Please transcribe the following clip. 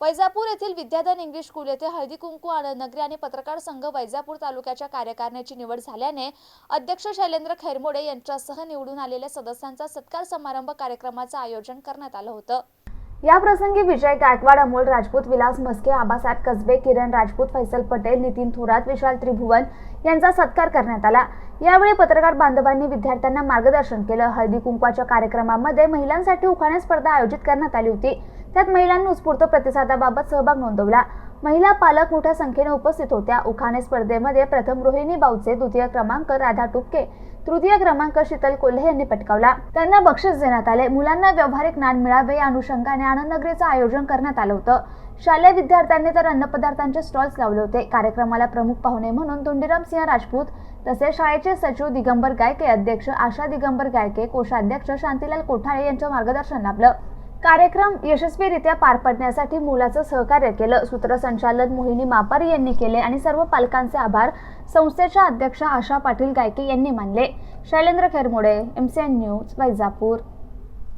वैजापूर येथील विद्याधन English school येथे हळदी कुंकू आनंद नगरी आणि पत्रकार संघ वैजापूर तालुक्याच्या कार्यकारिणीची निवड झाल्याने अध्यक्ष शैलेंद्र खैरमोडे यांच्यासह निवडून आलेल्या सदस्यांचा सत्कार समारंभ कार्यक्रमाचं आयोजन करण्यात आलं होतं. या प्रसंगी विजय गायकवाड अमोल राजपूत विलास मस्के आबासाहेब कसबे किरण राजपूत फैसल पटेल नितीन थोरात विशाल त्रिभुवन यांचा सत्कार करण्यात आला. यावेळी पत्रकार बांधवांनी विद्यार्थ्यांना मार्गदर्शन केलं. हळदी कुंकवाच्या कार्यक्रमामध्ये महिलांसाठी उखाणे स्पर्धा आयोजित करण्यात आली होती. त्यात महिलांनी उत्स्फूर्त प्रतिसादाबाबत सहभाग नोंदवला. महिला पालक मोठ्या संख्येने उपस्थित होत्या. उखाणे स्पर्धेमध्ये प्रथम रोहिणी बाऊचे द्वितीय क्रमांक राधा टुपके तृतीय क्रमांक शीतल कोल्हे यांनी पटकावला. त्यांना बक्षीस देण्यात आले. मुलांना व्यावहारिक ज्ञान मिळावे या अनुषंगाने आनंद नगरीचं आयोजन करण्यात आलं होतं. शालेय विद्यार्थ्यांनी तर अन्नपदार्थांचे स्टॉल्स लावले होते. कार्यक्रमाला प्रमुख पाहुणे म्हणून धोंडीराम सिंह राजपूत तसेच शाळेचे सचिव दिगंबर गायके अध्यक्ष आशा दिगंबर गायके कोषाध्यक्ष शांतीलाल कोठाळे यांचं मार्गदर्शन लाभलं. कार्यक्रम यशस्वीरित्या पार पडण्यासाठी मुलाचं सहकार्य केलं. सूत्रसंचालन मोहिनी मापार यांनी केले आणि सर्व पालकांचे आभार संस्थेच्या अध्यक्ष आशा पाटील गायके यांनी मानले. Shailendra Khermode N news Vaijapur.